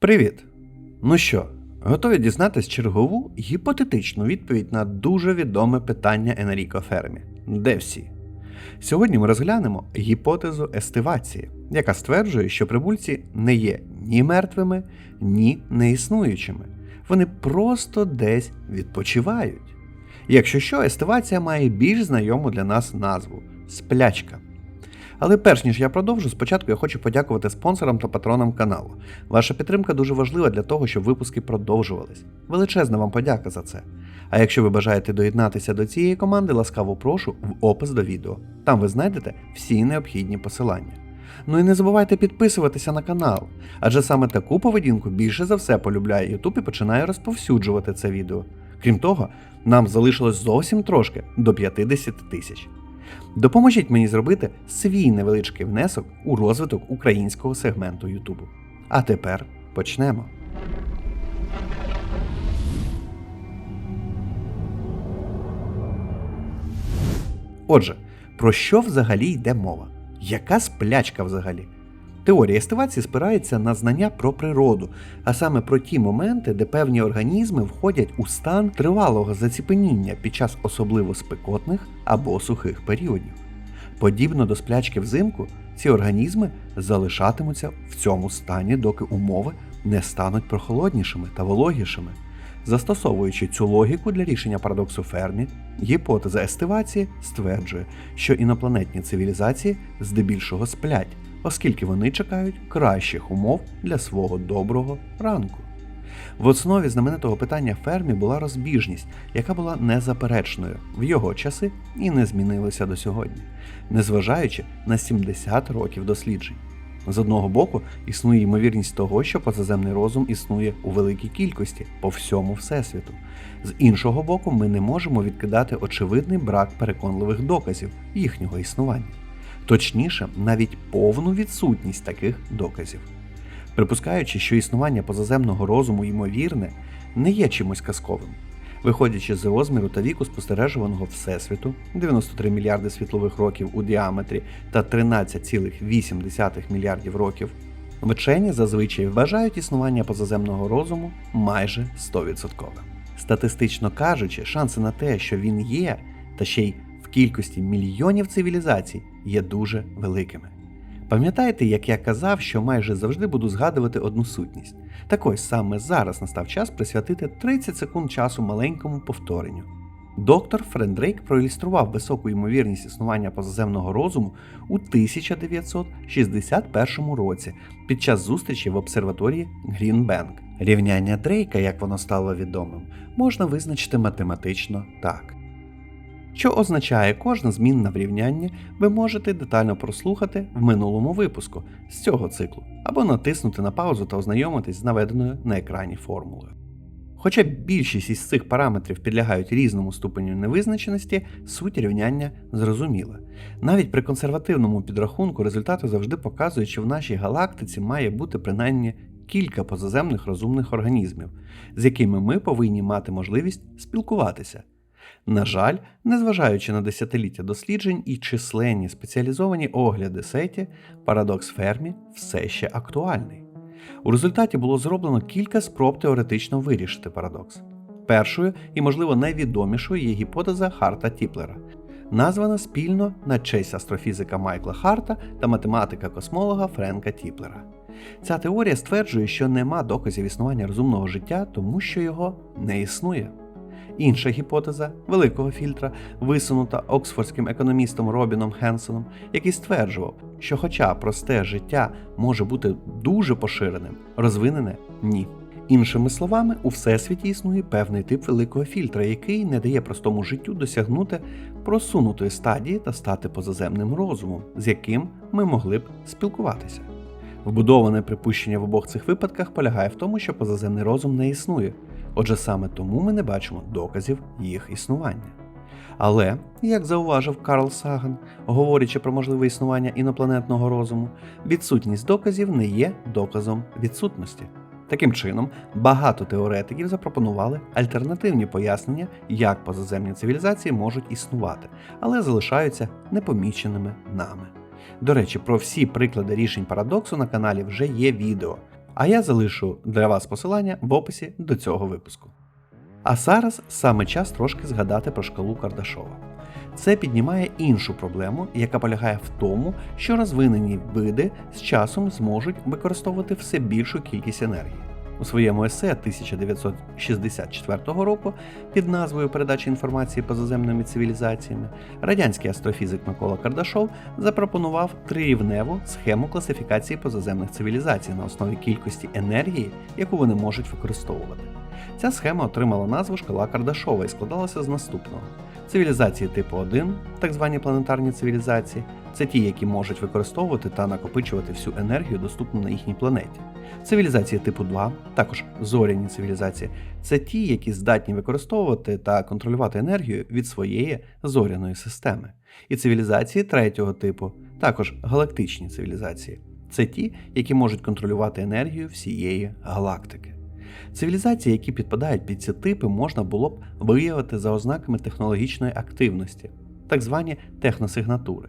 Привіт! Ну що, готові дізнатись чергову гіпотетичну відповідь на дуже відоме питання Енріко Фермі. Де всі? Сьогодні ми розглянемо гіпотезу естивації, яка стверджує, що прибульці не є ні мертвими, ні неіснуючими. Вони просто десь відпочивають. Якщо що, естивація має більш знайому для нас назву сплячка. Але перш ніж я продовжу, спочатку я хочу подякувати спонсорам та патронам каналу. Ваша підтримка дуже важлива для того, щоб випуски продовжувались. Величезна вам подяка за це. А якщо ви бажаєте доєднатися до цієї команди, ласкаво прошу в опис до відео. Там ви знайдете всі необхідні посилання. Ну і не забувайте підписуватися на канал, адже саме таку поведінку більше за все полюбляє YouTube і починає розповсюджувати це відео. Крім того, нам залишилось зовсім трошки до 50 тисяч. Допоможіть мені зробити свій невеличкий внесок у розвиток українського сегменту Ютубу. А тепер почнемо. Отже, про що взагалі йде мова? Яка сплячка взагалі? Теорія естивації спирається на знання про природу, а саме про ті моменти, де певні організми входять у стан тривалого заціпеніння під час особливо спекотних або сухих періодів. Подібно до сплячки взимку, ці організми залишатимуться в цьому стані, доки умови не стануть прохолоднішими та вологішими. Застосовуючи цю логіку для рішення парадоксу Фермі, гіпотеза естивації стверджує, що інопланетні цивілізації здебільшого сплять, оскільки вони чекають кращих умов для свого доброго ранку. В основі знаменитого питання Фермі була розбіжність, яка була незаперечною в його часи і не змінилася до сьогодні, незважаючи на 70 років досліджень. З одного боку, існує ймовірність того, що позаземний розум існує у великій кількості по всьому всесвіту. З іншого боку, ми не можемо відкидати очевидний брак переконливих доказів їхнього існування, точніше, навіть повну відсутність таких доказів. Припускаючи, що існування позаземного розуму ймовірне, не є чимось казковим. Виходячи з розміру та віку спостережуваного Всесвіту 93 мільярди світлових років у діаметрі та 13,8 мільярдів років, вчені зазвичай вважають існування позаземного розуму майже 100%. Статистично кажучи, шанси на те, що він є, та ще й кількості мільйонів цивілізацій, є дуже великими. Пам'ятаєте, як я казав, що майже завжди буду згадувати одну сутність? Так ось саме зараз настав час присвятити 30 секунд часу маленькому повторенню. Доктор Френдрейк проілюстрував високу ймовірність існування позаземного розуму у 1961 році під час зустрічі в обсерваторії Грінбенк. Рівняння Дрейка, як воно стало відомим, можна визначити математично так. Що означає кожна змінна в рівнянні, ви можете детально прослухати в минулому випуску з цього циклу, або натиснути на паузу та ознайомитись з наведеною на екрані формулою. Хоча більшість із цих параметрів підлягають різному ступеню невизначеності, суть рівняння зрозуміла. Навіть при консервативному підрахунку результати завжди показують, що в нашій галактиці має бути принаймні кілька позаземних розумних організмів, з якими ми повинні мати можливість спілкуватися. На жаль, незважаючи на десятиліття досліджень і численні спеціалізовані огляди сеті, парадокс Фермі все ще актуальний. У результаті було зроблено кілька спроб теоретично вирішити парадокс. Першою і, можливо, найвідомішою є гіпотеза Харта Тіплера, названа спільно на честь астрофізика Майкла Харта та математика-космолога Френка Тіплера. Ця теорія стверджує, що нема доказів існування розумного життя, тому що його не існує. Інша гіпотеза великого фільтра, висунута оксфордським економістом Робіном Хенсоном, який стверджував, що, хоча просте життя може бути дуже поширеним, розвинене ні. Іншими словами, у всесвіті існує певний тип великого фільтра, який не дає простому життю досягнути просунутої стадії та стати позаземним розумом, з яким ми могли б спілкуватися. Вбудоване припущення в обох цих випадках полягає в тому, що позаземний розум не існує. Отже, саме тому ми не бачимо доказів їх існування. Але, як зауважив Карл Саган, говорячи про можливе існування інопланетного розуму, відсутність доказів не є доказом відсутності. Таким чином, багато теоретиків запропонували альтернативні пояснення, як позаземні цивілізації можуть існувати, але залишаються непоміченими нами. До речі, про всі приклади рішень парадоксу на каналі вже є відео. А я залишу для вас посилання в описі до цього випуску. А зараз саме час трошки згадати про шкалу Кардашова. Це піднімає іншу проблему, яка полягає в тому, що розвинені види з часом зможуть використовувати все більшу кількість енергії. У своєму есе 1964 року під назвою Передача інформації позаземними цивілізаціями радянський астрофізик Микола Кардашов запропонував трирівневу схему класифікації позаземних цивілізацій на основі кількості енергії, яку вони можуть використовувати. Ця схема отримала назву шкала Кардашова і складалася з наступного: цивілізації типу 1, так звані планетарні цивілізації, це ті, які можуть використовувати та накопичувати всю енергію, доступну на їхній планеті. Цивілізації типу 2, також зоряні цивілізації, це ті, які здатні використовувати та контролювати енергію від своєї зоряної системи. І цивілізації третього типу, також галактичні цивілізації, це ті, які можуть контролювати енергію всієї галактики. Цивілізації, які підпадають під ці типи, можна було б виявити за ознаками технологічної активності, так звані техносигнатури.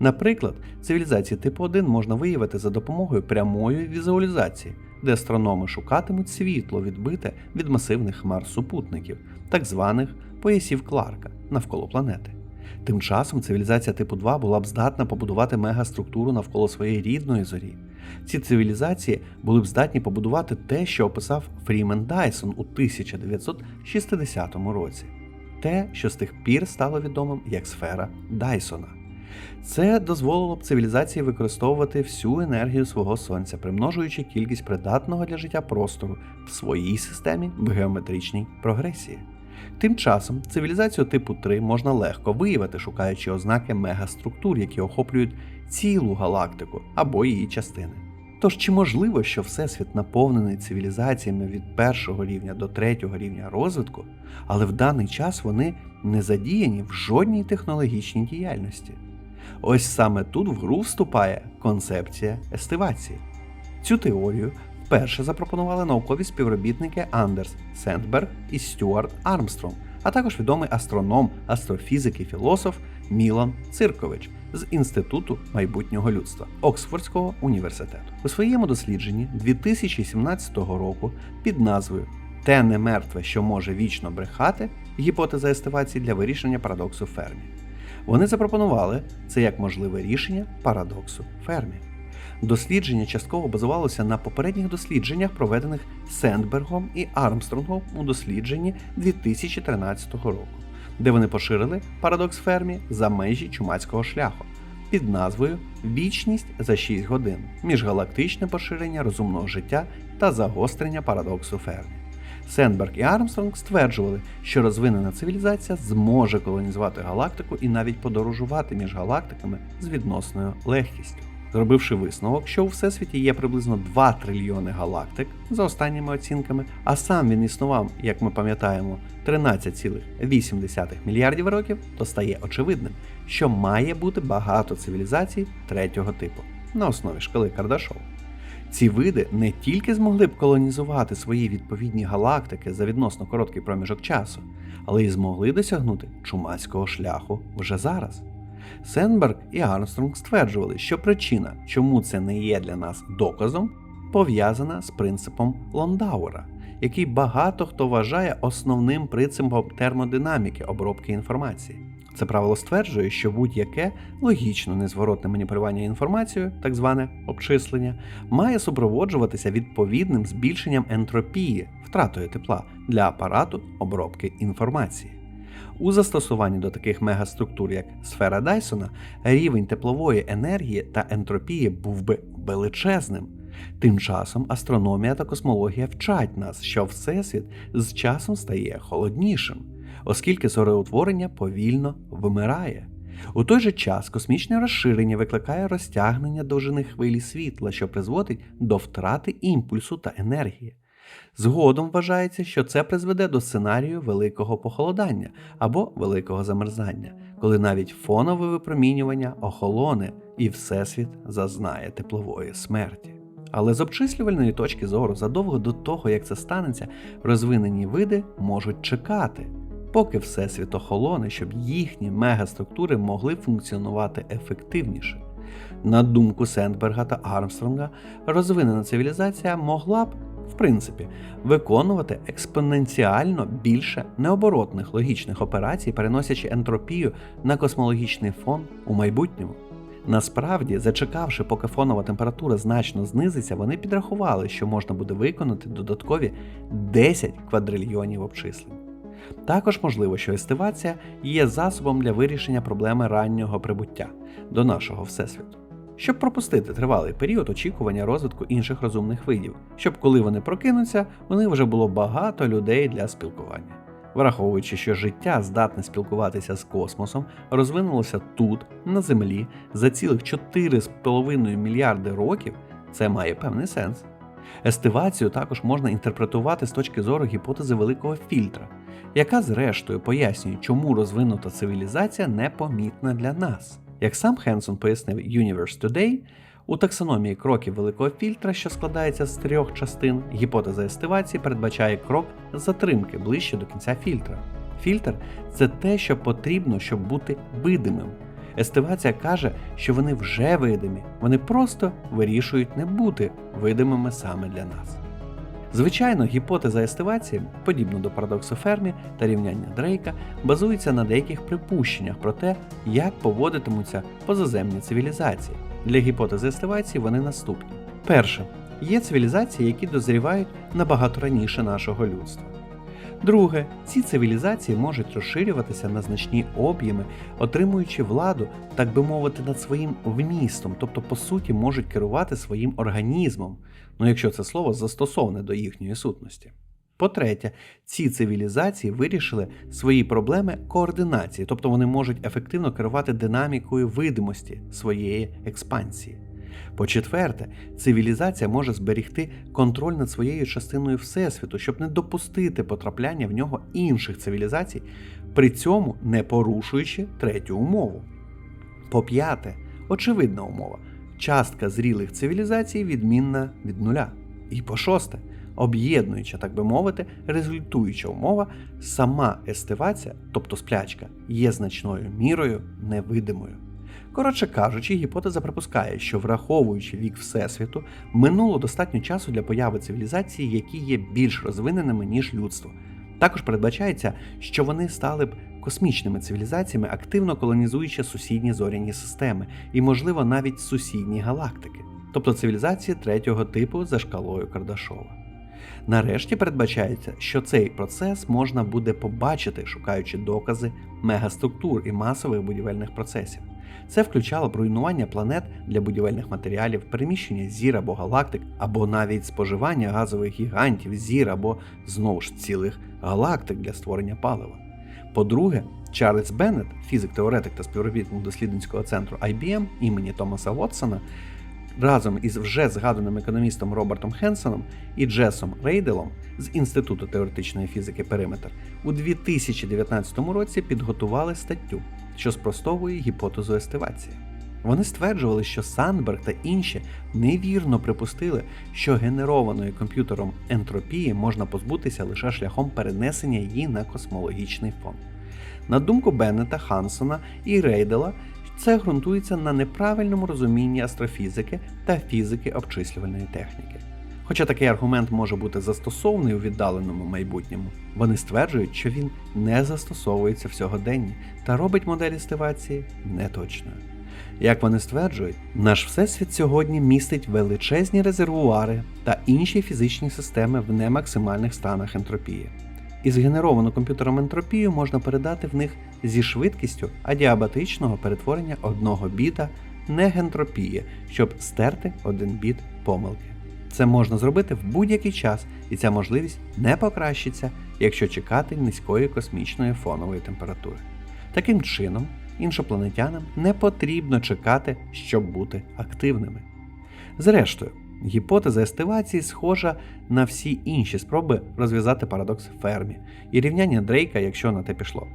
Наприклад, цивілізації типу 1 можна виявити за допомогою прямої візуалізації, де астрономи шукатимуть світло відбите від масивних хмар супутників, так званих поясів Кларка навколо планети. Тим часом цивілізація типу 2 була б здатна побудувати мегаструктуру навколо своєї рідної зорі. Ці цивілізації були б здатні побудувати те, що описав Фрімен Дайсон у 1960 році, те, що з тих пір стало відомим як сфера Дайсона. Це дозволило б цивілізації використовувати всю енергію свого сонця, примножуючи кількість придатного для життя простору в своїй системі в геометричній прогресії. Тим часом цивілізацію типу 3 можна легко виявити, шукаючи ознаки мегаструктур, які охоплюють цілу галактику або її частини. Тож чи можливо, що Всесвіт наповнений цивілізаціями від першого рівня до третього рівня розвитку, але в даний час вони не задіяні в жодній технологічній діяльності? Ось саме тут в гру вступає концепція естивації. Цю теорію вперше запропонували наукові співробітники Андерс Сендберг і Стюарт Армстронг, а також відомий астроном, астрофізик і філософ Мілан Циркович з Інституту майбутнього людства Оксфордського університету. У своєму дослідженні 2017 року під назвою Те не мертве, що може вічно брехати гіпотеза естивації для вирішення парадоксу Фермі. Вони запропонували це як можливе рішення парадоксу Фермі. Дослідження частково базувалося на попередніх дослідженнях, проведених Сендбергом і Армстронгом у дослідженні 2013 року, де вони поширили парадокс Фермі за межі чумацького шляху під назвою Вічність за 6 годин, міжгалактичне поширення розумного життя та загострення парадоксу Фермі. Сенберг і Армстронг стверджували, що розвинена цивілізація зможе колонізувати галактику і навіть подорожувати між галактиками з відносною легкістю. Зробивши висновок, що у всесвіті є приблизно 2 трильйони галактик за останніми оцінками, а сам він існував, як ми пам'ятаємо, 13,8 мільярдів років, то стає очевидним, що має бути багато цивілізацій третього типу на основі шкали Кардашова. Ці види не тільки змогли б колонізувати свої відповідні галактики за відносно короткий проміжок часу, але й змогли досягнути чумацького шляху вже зараз. Сенберг і Армстронг стверджували, що причина, чому це не є для нас доказом, пов'язана з принципом Лондауера, який багато хто вважає основним принципом термодинаміки обробки інформації. Це правило стверджує, що будь-яке логічно незворотне маніпулювання інформацією, так зване обчислення, має супроводжуватися відповідним збільшенням ентропії, втратою тепла для апарату обробки інформації. У застосуванні до таких мегаструктур, як сфера Дайсона, рівень теплової енергії та ентропії був би величезним. Тим часом астрономія та космологія вчать нас, що Всесвіт з часом стає холоднішим, оскільки зореутворення повільно вимирає. У той же час космічне розширення викликає розтягнення довжини хвилі світла, що призводить до втрати імпульсу та енергії. Згодом вважається, що це призведе до сценарію великого похолодання або великого замерзання, коли навіть фонове випромінювання охолоне і Всесвіт зазнає теплової смерті. Але з обчислювальної точки зору, задовго до того, як це станеться, розвинені види можуть чекати, поки Всесвіт охолоне, щоб їхні мегаструктури могли функціонувати ефективніше. На думку Сендберга та Армстронга, розвинена цивілізація могла б, в принципі, виконувати експоненціально більше необоротних логічних операцій, переносячи ентропію на космологічний фон у майбутньому. Насправді, зачекавши, поки фонова температура значно знизиться, вони підрахували, що можна буде виконати додаткові 10 квадрильйонів обчислень. Також можливо, що естивація є засобом для вирішення проблеми раннього прибуття до нашого всесвіту, щоб пропустити тривалий період очікування розвитку інших розумних видів, щоб коли вони прокинуться, у них вже було багато людей для спілкування. Враховуючи, що життя здатне спілкуватися з космосом, розвинулося тут, на Землі, за цілих 4,5 мільярди років, це має певний сенс. Естивацію також можна інтерпретувати з точки зору гіпотези великого фільтра, яка зрештою пояснює, чому розвинута цивілізація непомітна для нас. Як сам Хенсон пояснив Universe Today, у таксономії кроків великого фільтра, що складається з трьох частин, гіпотеза естивації передбачає крок затримки ближче до кінця фільтра. Фільтр це те, що потрібно, щоб бути видимим. Естивація каже, що вони вже видимі, вони просто вирішують не бути видимими саме для нас. Звичайно, гіпотеза естивації, подібно до парадоксу Фермі та рівняння Дрейка, базується на деяких припущеннях про те, як поводитимуться позаземні цивілізації. Для гіпотези естивації вони наступні. Перше, є цивілізації, які дозрівають набагато раніше нашого людства. Друге, ці цивілізації можуть розширюватися на значні об'єми, отримуючи владу, так би мовити, над своїм вмістом, тобто, по суті, можуть керувати своїм організмом, ну якщо це слово застосоване до їхньої сутності. По-третє, ці цивілізації вирішили свої проблеми координації, тобто вони можуть ефективно керувати динамікою видимості своєї експансії. По-четверте, цивілізація може зберігти контроль над своєю частиною Всесвіту, щоб не допустити потрапляння в нього інших цивілізацій, при цьому не порушуючи третю умову. По-п'яте, очевидна умова. Частка зрілих цивілізацій відмінна від нуля. І по шосте, об'єднуюча, так би мовити, результуюча умова, сама естивація, тобто сплячка, є значною мірою невидимою. Коротше кажучи, гіпотеза припускає, що враховуючи вік Всесвіту, минуло достатньо часу для появи цивілізацій, які є більш розвиненими, ніж людство. Також передбачається, що вони стали б космічними цивілізаціями, активно колонізуючи сусідні зоряні системи і, можливо, навіть сусідні галактики, тобто цивілізації третього типу за шкалою Кардашова. Нарешті передбачається, що цей процес можна буде побачити, шукаючи докази мегаструктур і масових будівельних процесів. Це включало б руйнування планет для будівельних матеріалів, переміщення зір або галактик, або навіть споживання газових гігантів, зір або знову ж цілих галактик для створення палива. По-друге, Чарльз Беннет, фізик-теоретик та співробітник дослідницького центру IBM імені Томаса Вотсона, разом із вже згаданим економістом Робертом Хенсоном і Джесом Рейделом з Інституту теоретичної фізики Периметр у 2019 році підготували статтю, що спростовує гіпотезу естивації. Вони стверджували, що Сандберг та інші невірно припустили, що генерованої комп'ютером ентропії можна позбутися лише шляхом перенесення її на космологічний фон. На думку Беннета, Хансона і Рейдела, це ґрунтується на неправильному розумінні астрофізики та фізики обчислювальної техніки. Хоча такий аргумент може бути застосований у віддаленому майбутньому, вони стверджують, що він не застосовується в сьогоденні та робить модель естивації неточною. Як вони стверджують, наш всесвіт сьогодні містить величезні резервуари та інші фізичні системи в немаксимальних станах ентропії. І згенеровану комп'ютером ентропію можна передати в них зі швидкістю адіабатичного перетворення одного біта негентропії, щоб стерти один біт помилки. Це можна зробити в будь-який час, і ця можливість не покращиться, якщо чекати низької космічної фонової температури. Таким чином, іншопланетянам не потрібно чекати, щоб бути активними. Зрештою, гіпотеза естивації схожа на всі інші спроби розв'язати парадокс Фермі і рівняння Дрейка, якщо на те пішло.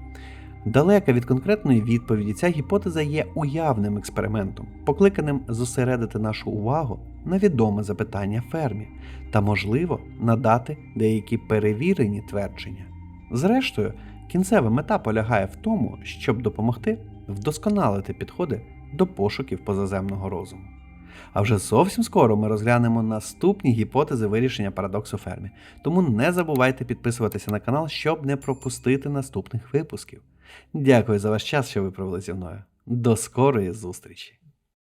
Далека від конкретної відповіді, ця гіпотеза є уявним експериментом, покликаним зосередити нашу увагу на відоме запитання фермі та, можливо, надати деякі перевірені твердження. Зрештою, кінцева мета полягає в тому, щоб допомогти вдосконалити підходи до пошуків позаземного розуму. А вже зовсім скоро ми розглянемо наступні гіпотези вирішення парадоксу Фермі. Тому не забувайте підписуватися на канал, щоб не пропустити наступних випусків. Дякую за ваш час, що ви провели зі мною. До скорої зустрічі!